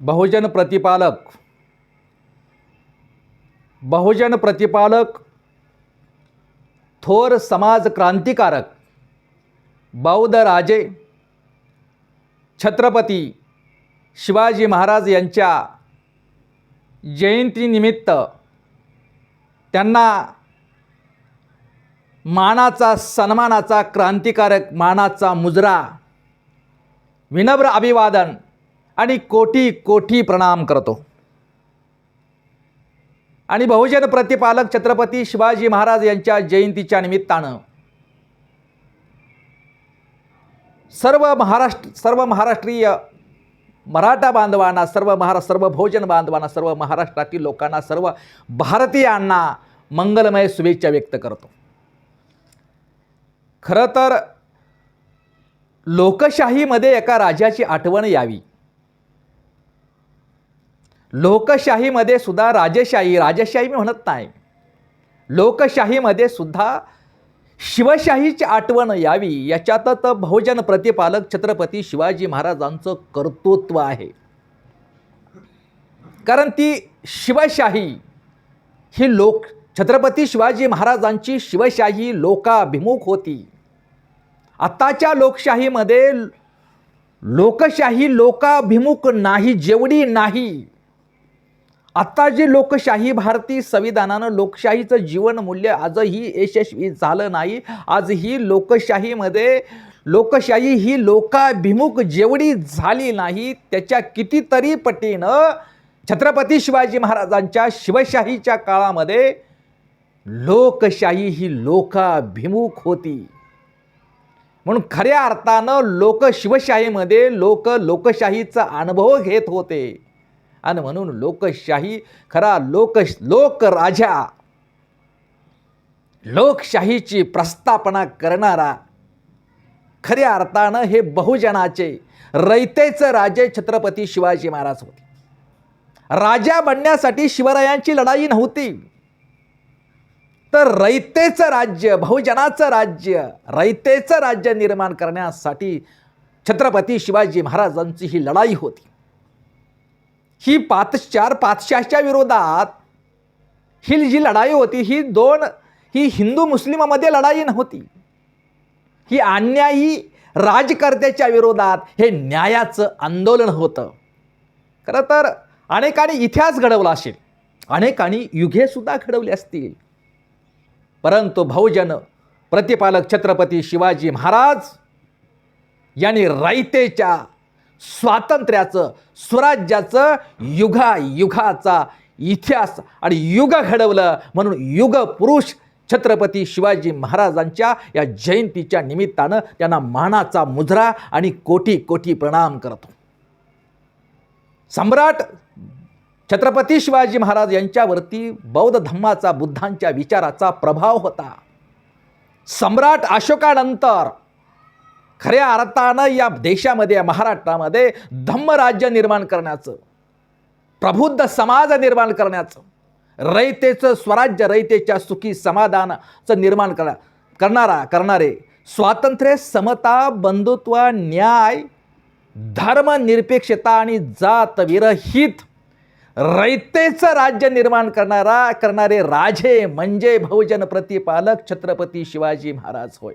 बहुजन प्रतिपालक. बहुजन प्रतिपालक थोर समाज क्रांतिकारक बौद्ध राजे छत्रपती शिवाजी महाराज यांच्या जयंतीनिमित्त त्यांना मानाचा सन्मानाचा क्रांतिकारक मानाचा मुजरा विनम्र अभिवादन आणि कोटी कोटी प्रणाम करतो. आणि बहुजन प्रतिपालक छत्रपती शिवाजी महाराज यांच्या जयंतीच्या निमित्तानं सर्व महाराष्ट्र सर्व महाराष्ट्रीय मराठा बांधवांना सर्व महारा सर्व बहुजन बांधवांना सर्व महाराष्ट्रातील लोकांना सर्व भारतीयांना मंगलमय शुभेच्छा व्यक्त करतो. खरं तर लोकशाहीमध्ये एका राजाची आठवण यावी. लोकशाहीमध्ये सुद्धा राजेशाही राजेशाही मी म्हणत नाही. लोकशाहीमध्ये सुद्धा शिवशाहीची आठवण यावी याच्यातच बहुजन प्रतिपालक छत्रपती शिवाजी महाराजांचं कर्तृत्व आहे. कारण ती शिवशाही ही लोक छत्रपती शिवाजी महाराजांची शिवशाही लोकाभिमुख होती. आत्ताच्या लोकशाहीमध्ये लोकशाही लोकाभिमुख नाही जेवढी नाही आत्ता जे लोकशाही भारतीय संविधानानं लोकशाहीचं जीवनमूल्य आजही यशस्वी झालं नाही. आजही लोकशाहीमध्ये लोकशाही ही लोकाभिमुख जेवढी झाली नाही त्याच्या कितीतरी पटीनं छत्रपती शिवाजी महाराजांच्या शिवशाहीच्या काळामध्ये लोकशाही ही लोकाभिमुख होती. म्हणून खऱ्या अर्थानं लोक शिवशाहीमध्ये लोक लोकशाहीचा अनुभव घेत होते. आणि म्हणून लोकशाही खरा लोक लोकराजा लोकशाहीची प्रस्थापना करणारा खऱ्या अर्थानं हे बहुजनाचे रयतेचं राजे छत्रपती शिवाजी महाराज होते. राजा बनण्यासाठी शिवरायांची लढाई नव्हती. तर रयतेचं राज्य बहुजनाचं राज्य रयतेचं राज्य निर्माण करण्यासाठी छत्रपती शिवाजी महाराजांची ही लढाई होती. ही पाच चार पातशाहच्या विरोधात ही जी लढाई होती ही दोन ही हिंदू मुस्लिमामध्ये लढाई नव्हती. ही अन्यायी राजकर्त्याच्या विरोधात हे न्यायाचं आंदोलन होतं. खरं तर अनेकांनी इतिहास घडवला असेल. अनेकांनी युगेसुद्धा घडवली असतील. परंतु बहुजन प्रतिपालक छत्रपती शिवाजी महाराज यांनी रायतेच्या स्वातंत्र्याचं स्वराज्याचं युगा युगाचा इतिहास आणि युग घडवलं म्हणून युग पुरुष छत्रपती शिवाजी महाराजांच्या या जयंतीच्या निमित्तानं त्यांना मानाचा मुजरा आणि कोटी कोटी प्रणाम करतो. सम्राट छत्रपती शिवाजी महाराज यांच्यावरती बौद्ध धम्माचा बुद्धांच्या विचाराचा प्रभाव होता. सम्राट अशोकानंतर खऱ्या अर्थानं या देशामध्ये या महाराष्ट्रामध्ये धम्मराज्य निर्माण करण्याचं प्रबुद्ध समाज निर्माण करण्याचं रयतेचं स्वराज्य रयतेच्या सुखी समाधानाचं निर्माण करा करणारा करणारे स्वातंत्र्य समता बंधुत्व न्याय धर्मनिरपेक्षता आणि जातविरहित रयतेचं राज्य निर्माण करणारा करणारे राजे म्हणजे बहुजन प्रतिपालक छत्रपती शिवाजी महाराज होय.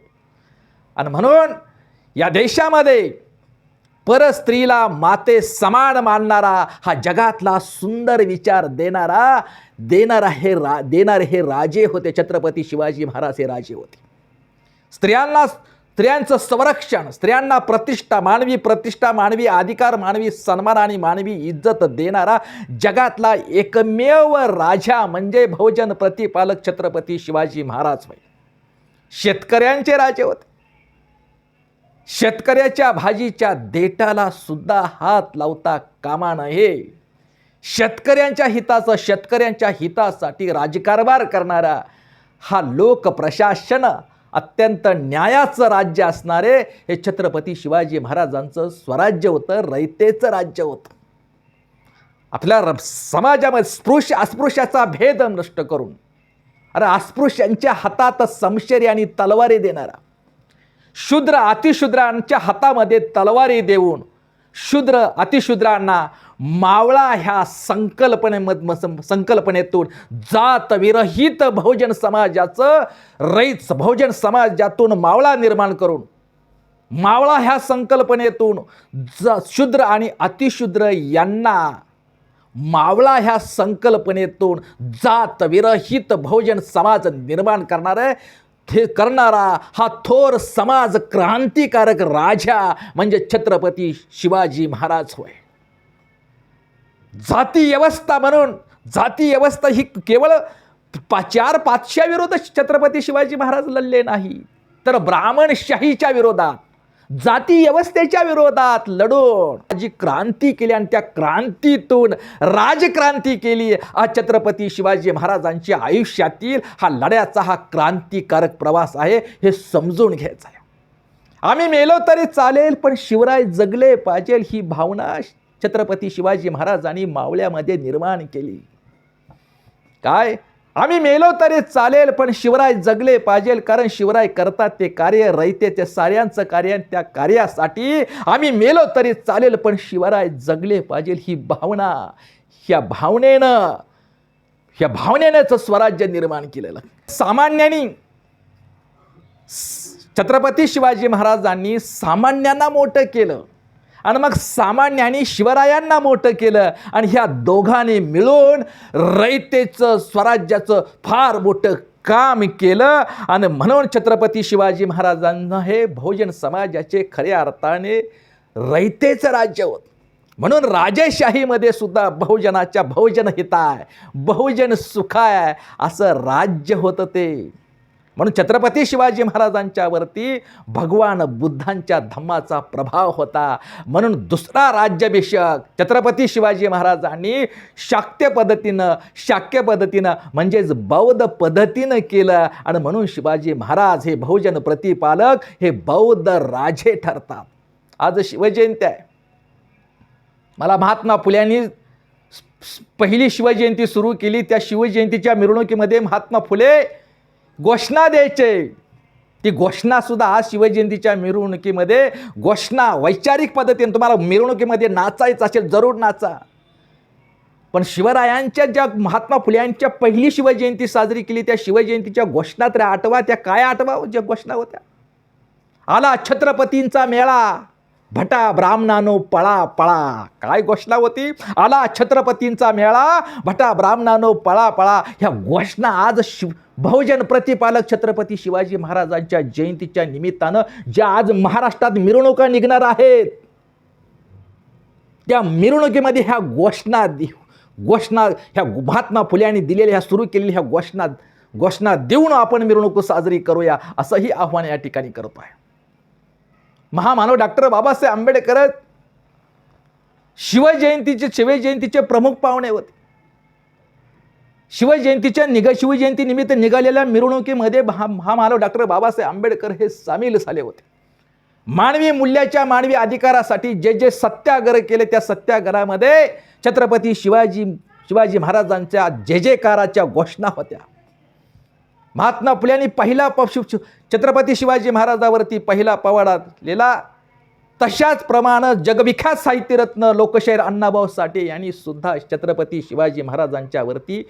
आणि म्हणून या देशामध्ये परस्त्रीला माते समान मानणारा हा जगातला सुंदर विचार देणारा देणारा हे रा देणारे हे राजे होते छत्रपती शिवाजी महाराज हे राजे होते. स्त्रियांना स्त्रियांचं संरक्षण स्त्रियांना प्रतिष्ठा मानवी प्रतिष्ठा मानवी अधिकार मानवी सन्मान आणि मानवी इज्जत देणारा जगातला एकमेव राजा म्हणजे बहुजन प्रतिपालक छत्रपती शिवाजी महाराज होय. शेतकऱ्यांचे राजे होते. शेतकऱ्याच्या भाजीच्या देटाला सुद्धा हात लावता कामा नये. शेतकऱ्यांच्या हिताचं शेतकऱ्यांच्या हितासाठी राजकारभार करणारा हा लोक प्रशासन अत्यंत न्यायाचं राज्य असणारे हे छत्रपती शिवाजी महाराजांचं स्वराज्य होतं रयतेचं राज्य होतं. आपल्या र समाजामध्ये स्पृश अस्पृश्याचा भेद नष्ट करून अरे अस्पृश्यांच्या हातात समशेरी आणि तलवारी देणारा शूद्र अतिशूद्रांच्या हातामध्ये तलवारी देऊन शूद्र अतिशूद्रांना मावळा ह्या संकल्पनेमध सं- संकल्पनेतून जात विरहित बहुजन समाजाचं रईत बहुजन समाजातून मावळा निर्माण करून मावळा ह्या संकल्पनेतून ज शूद्र आणि अतिशूद्र यांना मावळा ह्या संकल्पनेतून जात विरहित बहुजन समाज निर्माण करणारे थे करणारा हा थोर समाज क्रांतिकारक राजा म्हणजे छत्रपती शिवाजी महाराज होय. जाती व्यवस्था म्हणून जाती व्यवस्था ही केवळ पा चार पाचशा छत्रपती शिवाजी महाराज लढले नाही तर ब्राह्मणशाहीच्या विरोधात जाती व्यवस्थेच्या विरोधात लढून जी क्रांती केली आणि त्या क्रांतीतून राजक्रांती केली. हा छत्रपती शिवाजी महाराजांच्या आयुष्यातील हा लढ्याचा हा क्रांतिकारक प्रवास आहे हे समजून घ्यायचं आहे. आम्ही मेलो तरी चालेल पण शिवराय जगले पाहिजे ही भावना छत्रपती शिवाजी महाराजांनी मावळ्यामध्ये निर्माण केली. काय? आम्ही मेलो तरी चालेल पण शिवराय जगले पाहिजे कारण शिवराय करतात ते कार्य रहिते ते साऱ्यांचं कार्य त्या कार्यासाठी आम्ही मेलो तरी चालेल पण शिवराय जगले पाहिजे ही भावना. ह्या भावनेनं ह्या भावनेनंच स्वराज्य निर्माण केलेलं. सामान्यांनी छत्रपती शिवाजी महाराजांनी सामान्यांना मोठं केलं. आणि मग सामान्यांनी शिवरायांना मोठं केलं. आणि ह्या दोघांनी मिळून रयतेचं स्वराज्याचं फार मोठं काम केलं. आणि म्हणून छत्रपती शिवाजी महाराजांना हे बहुजन समाजाचे खऱ्या अर्थाने रयतेचं राज्य होत. म्हणून राजेशाहीमध्ये सुद्धा बहुजनाच्या बहुजन हिताय बहुजन सुखाय असं राज्य होतं ते. म्हणून छत्रपती शिवाजी महाराजांच्यावरती भगवान बुद्धांच्या धम्माचा प्रभाव होता. म्हणून दुसरा राज्याभिषेक छत्रपती शिवाजी महाराजांनी शाक्य पद्धतीनं शाक्य पद्धतीनं म्हणजेच बौद्ध पद्धतीनं केलं. आणि म्हणून शिवाजी महाराज हे बहुजन प्रतिपालक हे बौद्ध राजे ठरतात. आज शिवजयंती आहे. मला महात्मा फुल्यांनी पहिली शिवजयंती सुरू केली. त्या शिवजयंतीच्या मिरवणुकीमध्ये महात्मा फुले घोषणा द्यायचे. ती घोषणासुद्धा आज शिवजयंतीच्या मिरवणुकीमध्ये घोषणा वैचारिक पद्धतीने तुम्हाला मिरवणुकीमध्ये नाचायचं असेल जरूर नाचा. पण शिवरायांच्या ज्या महात्मा फुल्यांच्या पहिली शिवजयंती साजरी केली त्या शिवजयंतीच्या घोषणा तर आठवा त्या काय आठवा ज्या घोषणा होत्या? आला छत्रपतींचा मेळा. भटा ब्राह्मणानो पळा पळा. काय घोषणा होती? आला छत्रपतींचा मेळा. भटा ब्राह्मणानो पळा पळा. ह्या घोषणा आज शिव बहुजन प्रतिपालक छत्रपती शिवाजी महाराजांच्या जयंतीच्या निमित्तानं ज्या आज महाराष्ट्रात मिरवणुका निघणार आहेत. त्या मिरवणुकीमध्ये ह्या घोषणा घोषणा ह्या महात्मा फुल्यांनी दिलेल्या ह्या सुरू केलेल्या ह्या घोषणा घोषणा देऊन आपण मिरवणूक साजरी करूया असंही आव्हान या ठिकाणी करतो आहे महामानव डॉक्टर बाबासाहेब आंबेडकर शिवजयंतीचे शिवजयंतीचे प्रमुख पाहुणे होते. शिवजयंतीच्या निघा शिवजयंती निमित्त निघालेल्या मिरवणुकीमध्ये महा महामानव डॉक्टर बाबासाहेब आंबेडकर हे सामील झाले होते. मानवी मूल्याच्या मानवी अधिकारासाठी जे जे सत्याग्रह केले त्या सत्याग्रहामध्ये छत्रपती शिवाजी शिवाजी महाराजांच्या जे जयकाराच्या घोषणा होत्या. महात्मा फुल्यांनी पहिला प शिव छत्रपती शिवाजी महाराजावरती पहिला पवाडा लिहिला तशाच प्रमाणे जगविख्यात साहित्यरत्न लोकशाहीर अण्णाभाऊ साठे यांनी सुद्धा छत्रपती शिवाजी महाराजांच्यावरती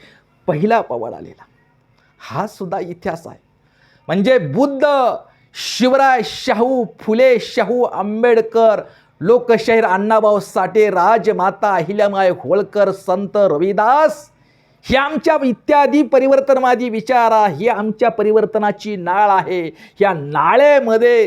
पहिला पवाडा लिहिला हा सुद्धा इतिहास आहे. म्हणजे बुद्ध शिवराय शाहू फुले शाहू आंबेडकर लोकशाहीर अण्णाभाऊ साठे राजमाता अहिल्यामाय होळकर संत रविदास हे आमच्या इत्यादी परिवर्तनवादी विचारा ही आमच्या परिवर्तनाची नाळ आहे. ह्या नाळेमध्ये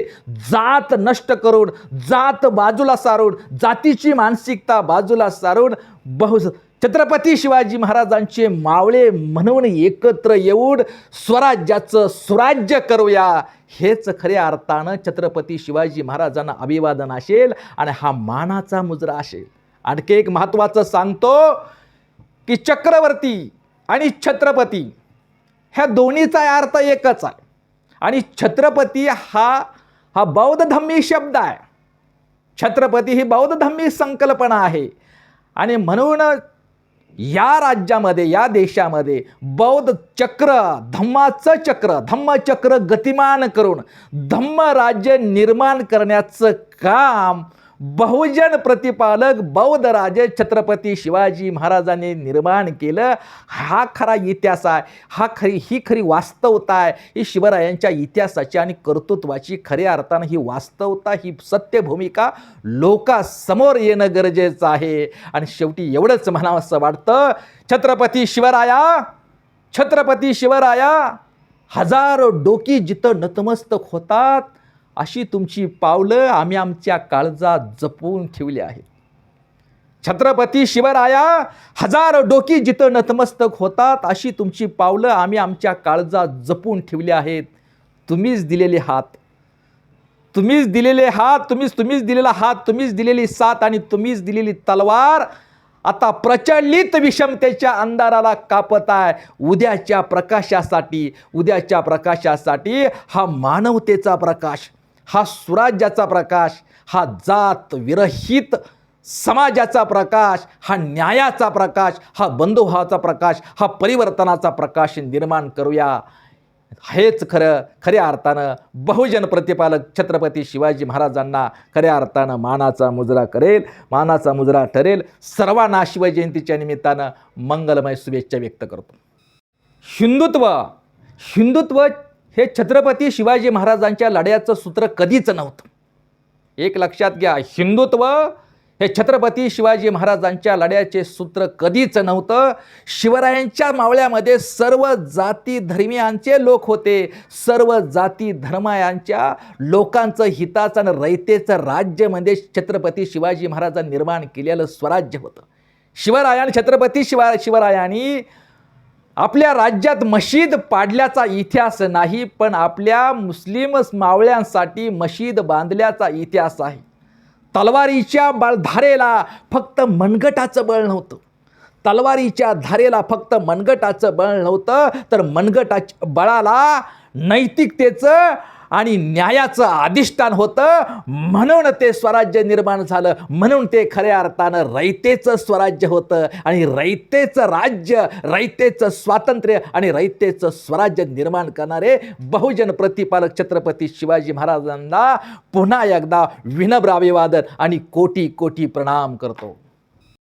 जात नष्ट करून जात बाजूला सारून जातीची मानसिकता बाजूला सारून बहु छत्रपती शिवाजी महाराजांचे मावळे म्हणून एकत्र येऊन स्वराज्याचं स्वराज्य करूया. हेच खऱ्या अर्थानं छत्रपती शिवाजी महाराजांना अभिवादन असेल आणि हा मानाचा मुजरा असेल. आणखी एक महत्त्वाचं सांगतो की चक्रवर्ती आणि छत्रपती ह्या दोन्हीचा अर्थ एकच आहे. आणि छत्रपती हा हा बौद्ध धम्मी शब्द आहे. छत्रपती ही बौद्ध धम्मी संकल्पना आहे. आणि म्हणून या राज्यामध्ये या देशामध्ये बौद्ध चक्र धम्माचं चक्र धम्मचक्र गतिमान करून धम्म राज्य निर्माण करण्याचं काम बहुजन प्रतिपालक बौद्ध राजे छत्रपती शिवाजी महाराजांनी निर्माण केलं. हा खरा इतिहास आहे. हा खरी ही खरी वास्तवता आहे. ही शिवरायांच्या इतिहासाची आणि कर्तृत्वाची खऱ्या अर्थानं ही वास्तवता ही सत्य भूमिका लोकांसमोर येणं गरजेचं आहे. आणि शेवटी एवढंच म्हणावं असं वाटतं छत्रपती शिवराया छत्रपती शिवराया हजारो डोकी जिथं नतमस्तक होतात अशी तुमची पावलं आम्ही आमच्या काळजात जपून ठेवली आहेत. छत्रपती शिवराया हजारो डोकी जिथं नतमस्तक होतात अशी तुमची पावलं आम्ही आमच्या काळजात जपून ठेवली आहेत. तुम्हीच दिलेले हात. तुम्हीच दिलेले हात तुम्हीच तुम्हीच दिलेला हात तुम्हीच दिलेली साथ आणि तुम्हीच दिलेली तलवार आता प्रचलित विषमतेच्या अंधाराला कापत आहे. उद्याच्या प्रकाशासाठी उद्याच्या प्रकाशासाठी हा मानवतेचा प्रकाश. हा सुराज्याचा प्रकाश हा जात विरहित समाजाचा प्रकाश हा न्यायाचा प्रकाश हा बंधुभावाचा प्रकाश हा परिवर्तनाचा प्रकाश निर्माण करूया. हेच खरं खऱ्या अर्थानं बहुजन प्रतिपालक छत्रपती शिवाजी महाराजांना खऱ्या अर्थानं मानाचा मुजरा करेल मानाचा मुजरा ठरेल. सर्वांना शिवजयंतीच्या निमित्तानं मंगलमय शुभेच्छा व्यक्त करतो. हिंदुत्व हिंदुत्व हे छत्रपती शिवाजी महाराजांच्या लढ्याचं सूत्र कधीच नव्हतं. एक लक्षात घ्या हिंदुत्व हे छत्रपती शिवाजी महाराजांच्या लढ्याचे सूत्र कधीच नव्हतं. शिवरायांच्या मावळ्यामध्ये सर्व जाती धर्मियांचे लोक होते. सर्व जाती धर्मायांच्या लोकांचं हिताचं आणि रयतेचं राज्य म्हणजे छत्रपती शिवाजी महाराजांनी निर्माण केलेलं स्वराज्य होतं. शिवरायान छत्रपती शिवा शिवरायांनी आपल्या राज्यात मशीद पाडल्याचा इतिहास नाही पण आपल्या मुस्लिम मावळ्यांसाठी मशीद बांधल्याचा इतिहास आहे. तलवारीच्या बळ धारेला फक्त मनगटाचं बळ नव्हतं. तलवारीच्या धारेला फक्त मनगटाचं बळ नव्हतं तर मनगटाच्या बळाला नैतिकतेचं आणि न्यायाचं अधिष्ठान होतं. म्हणून ते स्वराज्य निर्माण झालं. म्हणून ते खऱ्या अर्थानं रयतेचं स्वराज्य होतं. आणि रयतेचं राज्य रयतेचं स्वातंत्र्य आणि रयतेचं स्वराज्य निर्माण करणारे बहुजन प्रतिपालक छत्रपती शिवाजी महाराजांना पुन्हा एकदा विनम्र अभिवादन आणि कोटी कोटी प्रणाम करतो.